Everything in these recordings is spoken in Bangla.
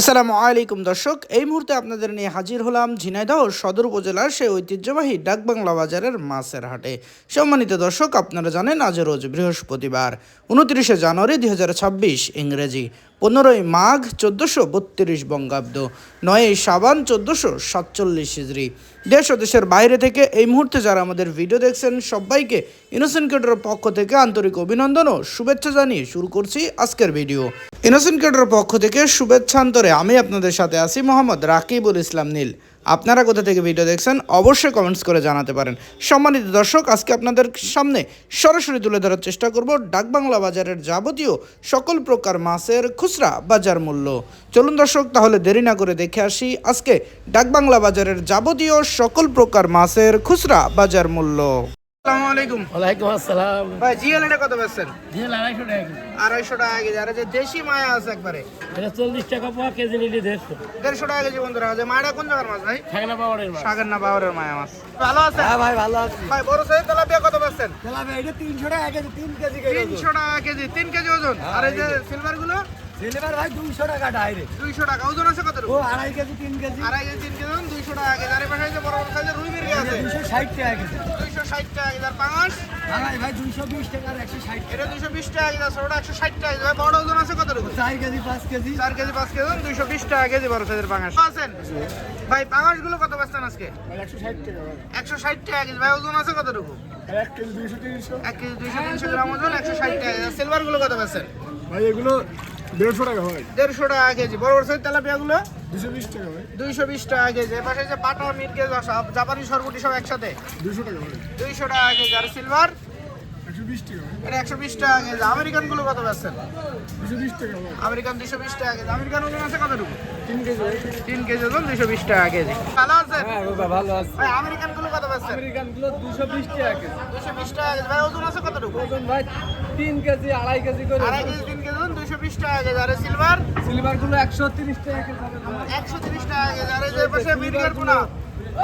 আসসালামু আলাইকুম দর্শক, এই মুহূর্তে আপনাদের নিয়ে হাজির হলাম ঝিনাইদহ সদর উপজেলার সেই ঐতিহ্যবাহী ডাকবাংলা বাজারের মাছের হাটে। সম্মানিত দর্শক, আপনারা জানেন আজ রোজ বৃহস্পতিবার, উনত্রিশে জানুয়ারি দুই হাজার ছাব্বিশ ইংরেজি। পনেরোই মাঘ চোদ্দোশো বত্রিশ বঙ্গাব্দ, নয়ই সাবান চোদ্দোশো সাতচল্লিশ হিজড়ি। দেশ ও দেশের বাইরে থেকে এই মুহূর্তে যারা আমাদের ভিডিও দেখছেন, সবাইকে ইনোসেন্ট কেডের পক্ষ থেকে আন্তরিক অভিনন্দন ও শুভেচ্ছা জানিয়ে শুরু করছি আজকের ভিডিও। ইনোসেন্ট কেডের পক্ষ থেকে শুভেচ্ছান্তরে আমি আপনাদের সাথে আছি মোহাম্মদ রাকিবুল ইসলাম নীল। আপনারা কোথা থেকে ভিডিও দেখছেন অবশ্যই কমেন্টস করে জানাতে পারেন। সম্মানিত দর্শক, আজকে আপনাদের সামনে সরাসরি তুলে ধরার চেষ্টা করব ডাকবাংলা বাজারের যাবতীয় সকল প্রকার মাছের খুচরা বাজার মূল্য। চলুন দর্শক, তাহলে দেরি না করে দেখে আসি আজকে ডাকবাংলা বাজারের যাবতীয় সকল প্রকার মাছের খুচরা বাজার মূল্য। আসসালামু আলাইকুম। ওয়ালাইকুম আসসালাম। ভাই জিএল এটা কত বেচছেন? ঝিল আড়াইশো টাকা আড়াইশো টাকা কেজি। আর যে দেশি মায়া আছে একবারে। এটা চল্লিশ টাকা পাওয়া কেজি নিলে টাকা কেজি বন্ধুরা আছে মায়াটা কোন জায়গার মাছ ভাই? পাওয়ারের মাছ। মায়া মাছ। ভালো আছে? হ্যাঁ ভাই ভালো আছি। ভাই বড় সাইজ তেলাপিয়া কত বেচছেন? এটা তিনশো টাকা কেজি তিন কেজি তিনশো টাকা কেজি তিন কেজি ওজন। আর এই যে সিলভারগুলো? সিলেবার ভাই দুইশো টাকা ডাইরেক্ট দুইশো টাকা ওজন আছে কত ও আড়াই কেজি তিন কেজি। আড়াই কেজি তিন কেজি দুইশো টাকা কেজি। আর পাশে যে বড় বড় সাইজের রুই মির্গি আছে। দুইশো ষাট টাকা কেজি। দুইশো ষাট টাকা কেজি। আর পাঙাশ? আড়াই ভাই দুইশো বিশ টাকা আর একশো ষাট এটা দুইশো বিশ টাকা কেজি আর ছোটটা একশো ষাট টাকা কেজি। ভাই বড় ওজন আছে কত চার কেজি পাঁচ কেজি। চার কেজি পাঁচ কেজি দুইশো বিশ টাকা কেজি বড় সাইজের পাঙাশ। আছেন? ভাই পাঙাশগুলো কত বেচছেন আজকে? একশো ষাট টাকা একশো ষাট টাকা কেজি। ভাই ওজন আছে কত রকম এক কেজি দুইশো তিনশো। এক কেজি দুইশো তিনশো গ্রাম ওজন একশো ষাট টাকা সিলভারগুলো কত বেচছেন ভাই এগুলো দেড়শো টাকা হয়। দেড়শো টাকা কেজি। বড় বড় সাইজ তেলাপিয়া গুলো দুশো বিশ টাকা ভাই দুইশো বিশ টাকা কেজি। এর পাশে যে বাটা মির্গে সব জাপানি সরবটি সব একসাথে? দুশো টাকা ভাই দুইশো টাকা কেজি। আর সিলভার? এটা একশো বিশ টাকা কেজি। আমেরিকানগুলো কত দুশো টাকা আমেরিকান দুইশো বিশ টাকা কেজি। আমেরিকান ওজন আছে কতটুকু? তিন কেজি তিন কেজি ওজন দুইশো বিশ টাকা কেজি। ভালো হ্যাঁ আছে। ভাই আমেরিকানগুলো কত বেচছেন? আমেরিকানগুলো দুশো বিশ টাকা কেজি। দুইশো বিশ টাকা কেজি। ভাই ওজন আছে কতটুকু? ওজন ভাই তিন কেজি আড়াই কেজি করে আড়াই কেজি তিন কেজি দুইশো বিশ টাকা কেজি আর সিলভার সিলভারগুলো একশো তিরিশ টাকা একশো তিরিশ টাকা কেজি আর যে পাশে মির্গের পোনা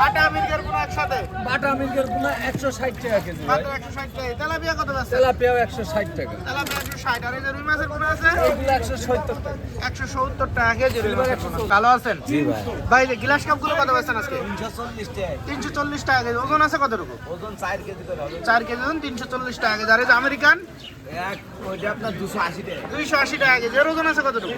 বাটা মির্গের পোনা একসাথে? বাটা গুলো একশো ষাট টাকা কেজি মাত্র একশো ষাট টাকা। তেলাপিয়া কত বেচছেন তেলাপিয়াও একশো ষাট টাকা। তেলাপিয়া একশো ষাট। আর এই যে রুই মাছের পোনা আছে? এগুলো একশো সত্তর টাকা। একশো সত্তর টাকা কেজি রুই মাছের পোনা। ভালো আছেন? জি ভাই। ভাই যে গ্লাস কাপগুলো কত বেচছেন আজকে? তিনশো চল্লিশ টাকা। তিনশো চল্লিশ টাকা কেজি। ওজন আছে কতটুকু? ওজন চার কেজি করে হবে। চার কেজি ওজন তিনশো চল্লিশ টাকা কেজি। আর এই যে আমেরিকান? এক ওইটা আপনার দুশো আশি টাকা। দুইশো আশি টাকা কেজি। ওজন আছে কতটুকু?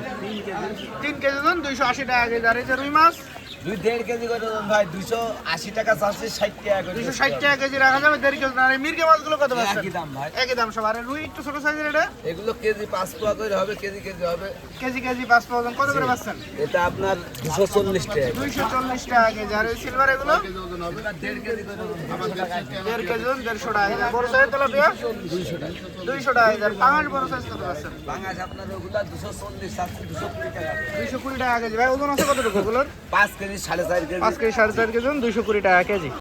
তিন কেজি ওজন দুইশো আশি টাকা কেজি। আর এই যে রুই মাছ? দুই দেড় কেজি করে ভাই দুশো আশি টাকা চাচ্ছে ষাট টাকা করে দুইশো ষাট টাকা কেজি রাখা যাবে দেড় কেজি। আর মির্গে মাছগুলো কত একই দাম ভাই। একই দাম সব। আর রুই একটু ছোট সাইজের এটা? এগুলো কেজি পাঁচ পোয়া করে হবে কেজি কেজি হবে। কেজি কেজি পাঁচ পাউজন কত করে পাচ্ছেন? এটা আপনার দুশো চল্লিশ টাকা দুইশো চল্লিশ টাকা কেজি। আর সিলভার এগুলো? দেড় কেজি ওজন দেড় কেজি ওজন দেড়শো টাকা। বড় সাইজ তেলাপিয়া? দুইশো টাকা। দুইশো টাকা। কেজি। আর পাঙাশ বড় সাইজ কত পাচ্ছেন? বাঙাশ আপনার ওগুলা দুশো চল্লিশ চাচ্ছে দুশো কুড়ি টাকা। দুইশো কুড়ি টাকা কেজি। ভাই ওজন আছে কতটুকু ওগুলোর? পাঁচ কেজি সাড়ে চার কেজি। পাঁচ কেজি সাড়ে চার কেজি দুইশো কুড়ি টাকা কেজি।